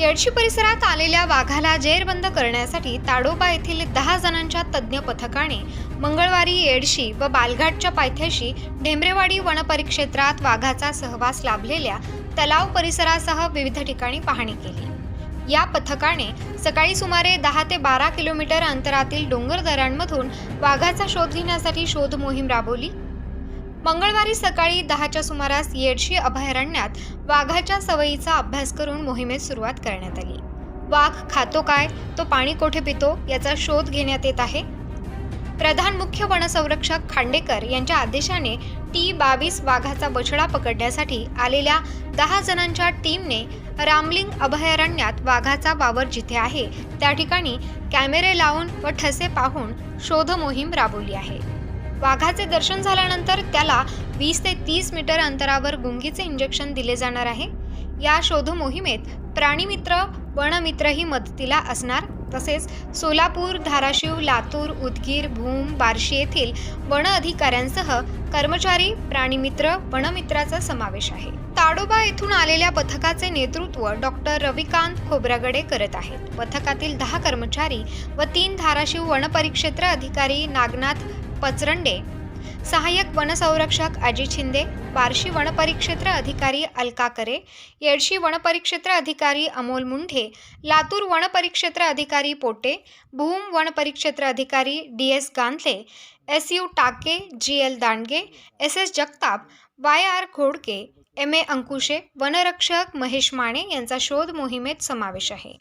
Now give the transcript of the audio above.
येडशी परिसरात आलेल्या वाघाला जेरबंद करण्यासाठी ताडोबा येथील दहा जणांच्या तज्ज्ञ पथकाने मंगळवारी येडशी व बालघाटच्या पायथ्याशी ढेंबरेवाडी वनपरिक्षेत्रात वाघाचा सहवास लाभलेल्या तलाव परिसरासह विविध ठिकाणी पाहणी केली. या पथकाने सकाळी सुमारे दहा ते बारा किलोमीटर अंतरातील डोंगरदऱ्यांमधून वाघाचा शोध घेण्यासाठी शोध मोहीम राबवली. मंगळवारी सकाळी दहाच्या सुमारास येडशी अभयारण्यात वाघाच्या सवयीचा अभ्यास करून मोहिमेत सुरुवात करण्यात आली. वाघ खातो काय? तो पाणी कोठे पितो? याचा शोध घेण्यात येत आहे. प्रधान मुख्य वनसंरक्षक खांडेकर यांच्या आदेशाने टी बावीस वाघाचा बछडा पकडण्यासाठी आलेल्या दहा जणांच्या टीमने रामलिंग अभयारण्यात वाघाचा वावर जिथे आहे त्या ठिकाणी कॅमेरे लावून व ठसे पाहून शोध मोहीम राबवली आहे. वाघाचे दर्शन झाल्यानंतर त्याला वीस ते तीस मीटर अंतरावर गुंगीचे इंजेक्शन दिले जाणार आहे. या शोध मोहिमेत प्राणीमित्र वनमित्रही मदतीला असणार. तसेच सोलापूर धाराशिव लातूर उदगीर भूम बार्शी येथील वन अधिकाऱ्यांसह कर्मचारी प्राणीमित्र वनमित्राचा समावेश आहे. ताडोबा येथून आलेल्या पथकाचे नेतृत्व डॉक्टर रविकांत खोब्रागडे करत आहेत. पथकातील दहा कर्मचारी व तीन धाराशिव वनपरिक्षेत्र अधिकारी नागनाथ पचरंडे सहाय्यक वनसंरक्षक अजित शिंदे बार्शी वनपरिक्षेत्र अधिकारी अलका करे येडशी वनपरिक्षेत्र अधिकारी अमोल मुंढे लातूर वनपरिक्षेत्र अधिकारी पोटे भूम वनपरिक्षेत्र अधिकारी D S Gandhale S U Take G L Dandge S S Jagtap Y R Ghodke M A Ankushe वनरक्षक महेश माने यांचा शोध मोहिमेत समावेश आहे.